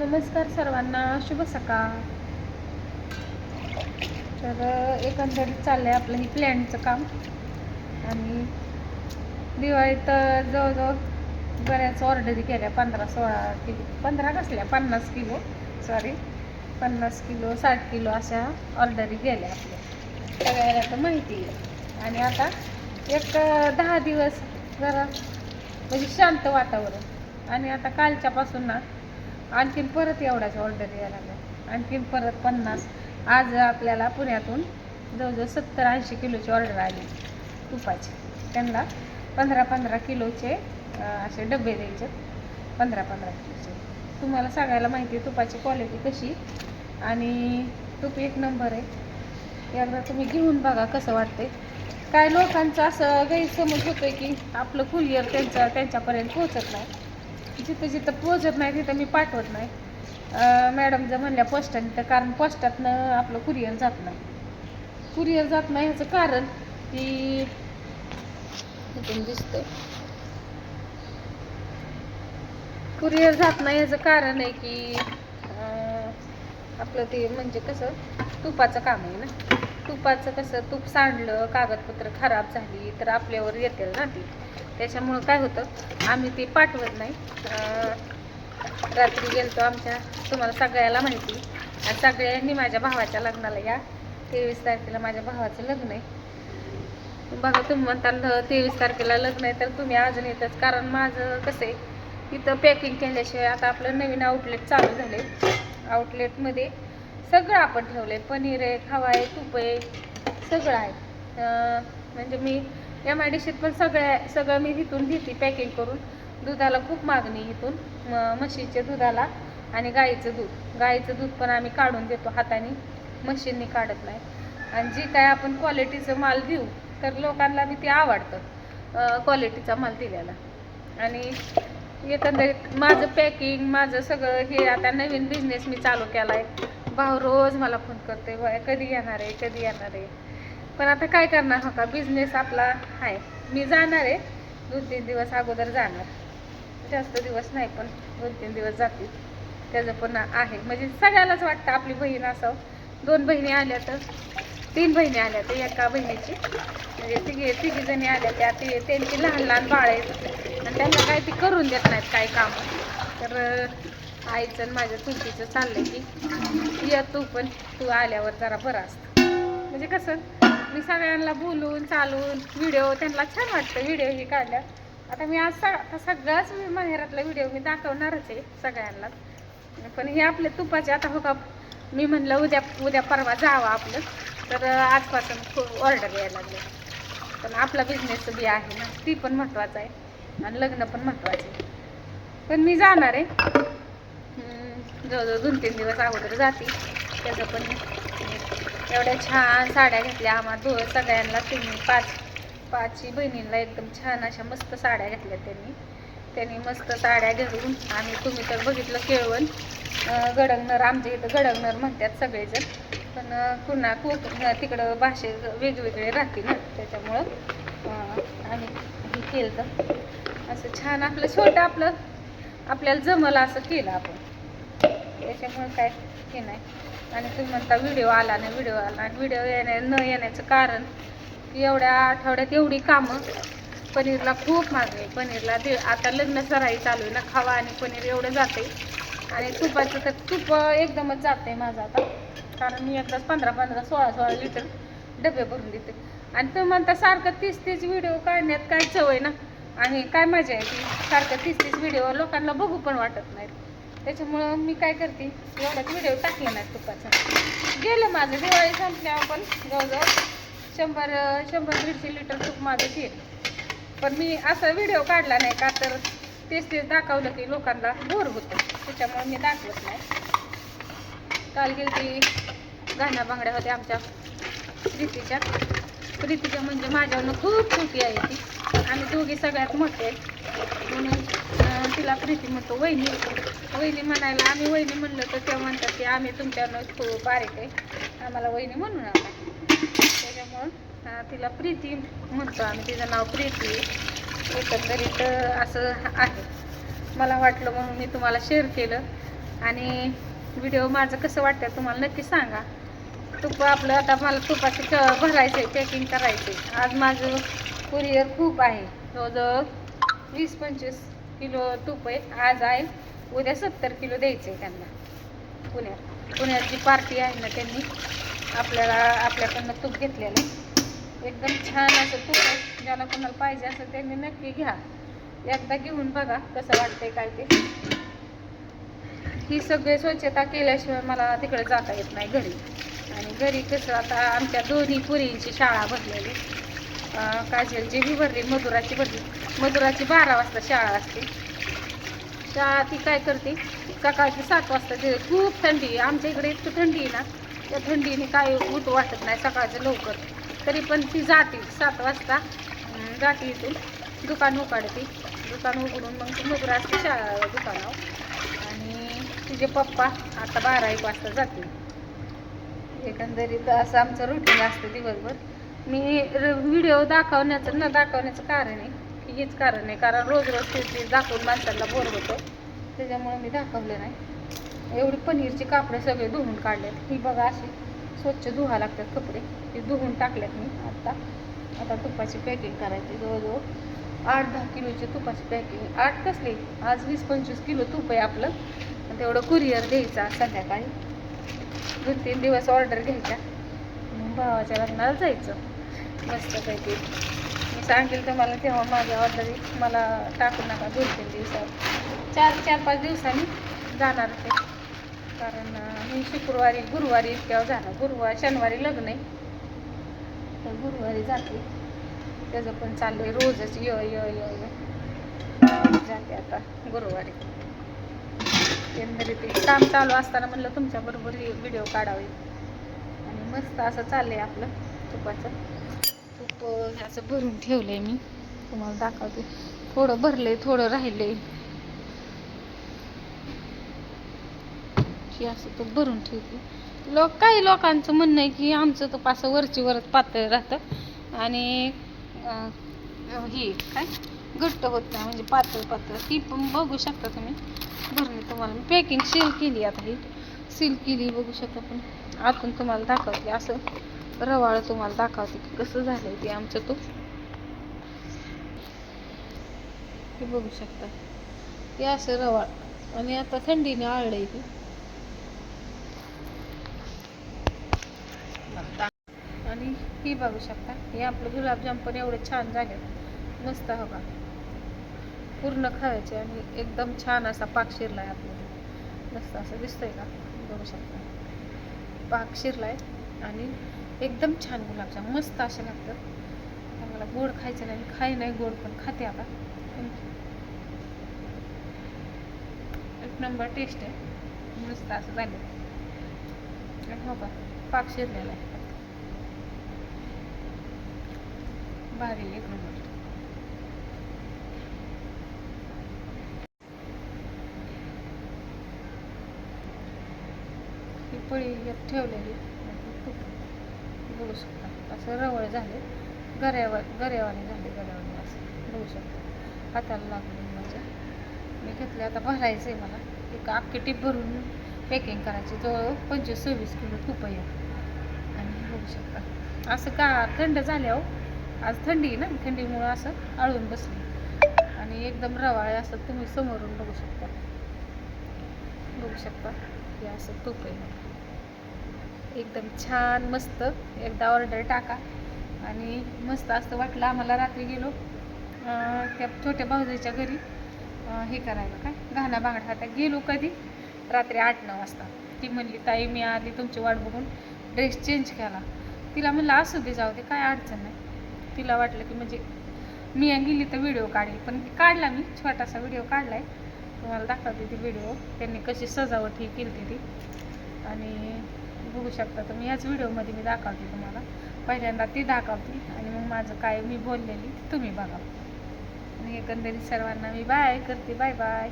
नमस्कार सर्वांना शुभ सकाळ. तर एकंदरीत चाललंय आपलं ही प्लॅनचं काम. आणि दिवाळीत जवळजवळ बऱ्याच ऑर्डरी केल्या पंधरा सोळा किलो. पंधरा कसल्या? पन्नास किलो सॉरी पन्नास किलो साठ किलो अशा ऑर्डरी गेल्या आपल्या. सगळ्याला तर माहिती आहे. आणि आता एक दहा दिवस जरा म्हणजे शांत वातावरण. आणि आता कालच्यापासून ना आणखीन परत एवढ्याच ऑर्डर यायला लागल्या. आणखीन परत पन्नास. आज आपल्याला पुण्यातून जवळजवळ सत्तर ऐंशी किलोची ऑर्डर आली. तुपाची. त्यांना पंधरा पंधरा किलोचे असे डबे द्यायचे. पंधरा पंधरा किलोचे. तुम्हाला सांगायला माहिती आहे तुपाची क्वालिटी कशी. आणि तूप एक नंबर आहे. एकदा तुम्ही घेऊन बघा कसं वाटते काय लोकांचं असं गैरसमज होतोय की आपलं कुरिअर त्यांचं त्यांच्यापर्यंत पोहोचत नाही. जिथं जिथं पोचत नाही तिथं मी पाठवत नाही. मॅडम जर म्हणल्या पोस्टाने तर कारण पोस्टातनं आपलं कुरिअर जात नाही. कुरिअर जात नाही ह्याचं कारण की इथून दिसतंय. कुरिअर जात नाही ह्याचं कारण आहे की आपलं ते म्हणजे कसं तुपाचं काम आहे ना. तुपाचं कसं तूप सांडलं कागदपत्र खराब झाली तर आपल्यावर येतील ना ती. त्याच्यामुळं काय होतं आम्ही ते पाठवत नाही. रात्री गेलतो आमच्या तुम्हाला सगळ्याला माहिती. आणि सगळ्यांनी माझ्या भावाच्या लग्नाला या. तेवीस तारखेला माझ्या भावाचं लग्न आहे. बघा तुम्ही म्हणता तेवीस तारखेला लग्न आहे तर तुम्ही अजून येतच. कारण माझं कसं आहे इथं पॅकिंग केल्याशिवाय आता आपलं नवीन आउटलेट चालू झाले आउटलेटमध्ये सगळं आपण ठेवलं आहे पनीर आहे खवा आहे तूप आहे सगळं आहे. म्हणजे मी एम आय डी सीत पण सगळ्या सगळं मी इथून घेते पॅकिंग करून. दुधाला खूप मागणी इथून. म- म्हशीच्या दुधाला आणि गाईचं दूध. गाईचं दूध पण आम्ही काढून देतो हाताने. मशीननी काढत नाही. आणि जी काय आपण क्वालिटीचं माल देऊ तर लोकांना बी ते आवडतं. क्वालिटीचा माल दिलेला. आणि एकंदरीत माझं पॅकिंग माझं सगळं हे आता नवीन बिझनेस मी चालू केला आहे भाऊ रोज मला फोन करते "बाय, कधी येणार आहे कधी येणार आहे? पण आता काय करणार हो का? बिझनेस आपला आहे. मी जाणार आहे. दोन तीन दिवस अगोदर जाणार. जास्त दिवस नाही पण दोन तीन दिवस जातील. त्याचं पण आहे. म्हणजे सगळ्यालाच वाटतं आपली बहीण असावं. दोन बहिणी आल्या तर तीन बहिणी आल्या तर एका बहिणीची. म्हणजे तिघी तिघी जणी आल्या त्या ते त्यांची लहान लहान बाळ आहेत. आणि त्यांना काय ती करून देत नाहीत काही काम. तर आईचं आणि माझ्या चुलतीचं चाललंय की ये तू पण तू आल्यावर जरा बरं असतं. म्हणजे कसं मी सगळ्यांना बोलून चालून व्हिडिओ त्यांना छान वाटतं व्हिडिओ ही काढल्या आता मी आज सा- आता सगळाच मी माहेरातला व्हिडिओ मी दाखवणारच आहे सगळ्यांना. पण हे आपले तुपाचे आता हो का मी म्हणलं उद्या उद्या परवा जावं आपलं. तर आजपासून खूप ऑर्डर यायला लागले. पण आपला बिझनेस बी आहे ना ती पण महत्त्वाचं आहे. आणि लग्न पण महत्त्वाचं आहे. पण मी जाणार आहे. जवळजवळ दोन तीन दिवस अगोदर जाते. त्याचं पण एवढ्या छान साड्या घेतल्या आम्हाला दो सगळ्यांना तुम्ही पाच पाचही बहिणींना एकदम छान अशा मस्त साड्या घेतल्या त्यांनी. त्यांनी मस्त साड्या घेऊन आणि तुम्ही तर बघितलं केळवण गडंगनर आमच्या इथं गडंगनर म्हणतात सगळेजण. पण पुन्हा खूप तिकडं भाषे वेगवेगळे राहतील ना त्याच्यामुळं आम्ही हे केलं तर असं छान आपलं छोटं आपलं आपल्याला जमलं असं केलं आपण. त्याच्यामुळे काय हे नाही. आणि तुम्ही म्हणता व्हिडिओ आला नाही व्हिडिओ आला नाही. व्हिडिओ येण्या न येण्याचं कारण की एवढ्या आठवड्यात एवढी कामं. पनीरला खूप मागणी आहे. पनीरला दे आता लग्न सराई चालू आहे ना खावा आणि पनीर एवढं जाते आणि तुपाचं तर तूप एकदमच जाते माझं आता. कारण मी एकदाच पंधरा पंधरा सोळा सोळा लिटर डबे भरून देते. आणि तुम्ही म्हणता सारखं तीस तीस व्हिडिओ काढण्यात काय चव आहे ना? आणि काय मजा आहे ती? सारखं तीस तीस व्हिडिओ लोकांना बघू पण वाटत नाहीत. त्याच्यामुळं मी काय करते एवढाच व्हिडिओ टाकला नाही तुपाचा. गेलं माझं दिवाळी संपल्यावर पण जवळजवळ शंभर शंभर दीडशे लिटर तूप माझं गेलं पण मी असा व्हिडिओ काढला नाही का तर तेच तेच दाखवलं की लोकांना बोर होतं. त्याच्यामुळे मी दाखवत नाही. काल गेली ती गाण्या बांगड्या होत्या आमच्या प्रीतीच्या. प्रीतीच्या म्हणजे माझ्यावरनं खूप छोटी आहे ती. आम्ही दोघी सगळ्यात मोठे आहेत म्हणून अं, तिला प्रीती म्हणतो वहिनी वहिनी म्हणायला आम्ही वहिनी म्हणलं तर त्या म्हणतात की आम्ही तुमच्यानं खूप बारीक आहे. आम्हाला वहिनी म्हणू नका त्याच्यामुळं तिला प्रीती म्हणतो आम्ही. तिचं नाव प्रीती. एकंदरीत असं आहे. मला वाटलं म्हणून मी तुम्हाला शेअर केलं. आणि व्हिडिओ माझं कसं वाटतं तुम्हाला नक्की सांगा. तूप आपलं आता मला तुपाचं क भरायचं आहे पॅकिंग करायचं आहे आज माझं कुरिअर खूप आहे. जवळजवळ वीस पंचवीस किलो तूप आहे आज आहे. उद्या सत्तर किलो द्यायचं आहे त्यांना. पुण्यात. पुण्यात जी पार्टी आहे ना त्यांनी आपल्याला आपल्याकडनं तूप घेतलेलं आहे. एकदम छान असं तूप आहे. ज्याला कोणाला पाहिजे असं त्यांनी नक्की घ्या. एकदा घेऊन बघा कसं वाटतंय काय ते. ही सगळी स्वच्छता केल्याशिवाय मला तिकडे जाता येत नाही घरी. आणि घरी कसं आता आमच्या दोन्ही पुरींची शाळा भरलेली काजलची ही भरली मधुराची भरली. मधुराची बारा वाजता शाळा असते. शाळा ती काय करते? सकाळची सात वाजता ते खूप थंडी आहे. आमच्या इकडे इतकी थंडी आहे ना त्या थंडीने काय उठ वाटत नाही सकाळचं लवकर. तरी पण ती जाते सात वाजता. जाते इथून. दुकान उकाडते दुकान उघडून मग ती मधुरा असते शाळा दुकानावर. आणि तिचे पप्पा आता बारा एक वाजता जाते एकंदरीत असं आमचं रुटीन असतं दिवसभर. मी व्हिडिओ दाखवण्याचं न दाखवण्याचं कारण आहे की हेच कारण आहे. कारण रोज रोज तेच दाखवून माणसाला बोर होतो. त्याच्यामुळे मी दाखवले नाही. एवढी पनीरचे कापडे सगळे धुवून काढलेत. ही बघा अशी स्वच्छ धुवा लागतात कपडे. ते धुवून टाकल्यात मी आत्ता आता तुपाची पॅकिंग करायची. जवळजवळ आठ दहा किलोची तुपाची पॅकिंग. आठ कसली? आज वीस पंचवीस किलो तूप आहे आपलं. तेवढं कुरिअर द्यायचा संध्याकाळी. दोन तीन दिवस ऑर्डर घ्यायच्या. भावाच्या लग्नाला जायचं. मस्त पैकी मी सांगेल तुम्हाला तेव्हा माझ्या ऑर्डरी मला टाकू नका दोन तीन दिवसात. चार चार पाच दिवसांनी जाणार ते. कारण मी शुक्रवारी गुरुवारी इतक्यावर जाणार. गुरुवार शनिवारी लग्न आहे. तर गुरुवारी जाते. त्याचं पण चाललंय रोजच य य य जाते आता गुरुवारी. एकंदरीत ते काम चालू असताना म्हणलं तुमच्याबरोबर व्हिडिओ काढावे. मस्त असं चाललंय आपलं तुपाचं. तूप असं भरून ठेवलंय मी. तुम्हाला दाखवते. थोडं भरलंय थोडं राहिलंय. की असं तूप भरून ठेवते. लोक काही लोकांचं म्हणणं आहे की आमचं तूप असं वरची वरच पातळ राहतं. आणि हे काय? घट्ट होत नाही म्हणजे पातळ पातळ. ती पण बघू शकता तुम्ही. भरणे तुम्हाला. मी पॅकिंग सील केली आता ही. सील केली बघू शकता पण. आतून तुम्हाला दाखवते असं रवाळ तुम्हाला दाखवते की कसं झालंय ते आमचं तूप हे बघू शकता. ते असं रवाळ आणि आता थंडीने आळलंय ते. आणि ही बघू शकता हे आपलं गुलाबजाम पण एवढे छान झाले. मस्त हवा पूर्ण खायचे आणि एकदम छान असा पाक शिरला आहे आपल्याला. मस्त असं दिसतंय का? बघू शकता. पाक शिरलाय आणि एकदम छान गुलाबजाम मस्त असे लागतात. मला गोड खायचं नाही खाय खाई नाही गोड पण खाते आता. एक नंबर टेस्ट आहे. मस्त असं झालं. आणि हो का पाक शिरलेला आहे. भारी एक नंबर ही पळी ठेवलेली बघू शकता. असं रवळ झाले. गऱ्यावर गऱ्यावाने झाले गऱ्यावाने असं. बघू शकता. हाताला लागले माझ्या मी घेतले. आता भरायचं आहे मला. एक अख्खी टीप भरून पॅकिंग करायची. जवळ पंचवीस सव्वीस किलो खूप आहे. आणि बघू शकता. असं का थंड झाल्यावर आज थंडी आहे ना. थंडीमुळं असं आळून बसली. आणि एकदम रवाळे असं तुम्ही समोरून बघू शकता. बघू शकता. हे असं तूप आहे. एकदम छान मस्त. एकदा ऑर्डर टाका. आणि मस्त असं वाटलं आम्हाला रात्री गेलो. त्या छोट्या भाऊजीच्या घरी. हे करायला काय? घाणा बांगडा. आता गेलो कधी? रात्री आठ नऊ वाजता. ती म्हणली ताई मी आली तुमची वाट बघून. ड्रेस चेंज केला. तिला म्हणलं असू दे जाऊ दे. काय अडचण नाही. तिला वाटलं की म्हणजे मी गेली तर व्हिडिओ काढली. पण काढला मी. छोटासा व्हिडिओ काढलाय. तुम्हाला दाखवते ती व्हिडिओ त्यांनी कशी सजावट ही केली ती. आणि बघू शकता तुम्ही. याच व्हिडिओमध्ये मी दाखवते तुम्हाला. पहिल्यांदा ती दाखवते आणि मग माझं काय मी बोललेली तुम्ही बघा. आणि एकंदरीत सर्वांना मी बाय करते. Bye bye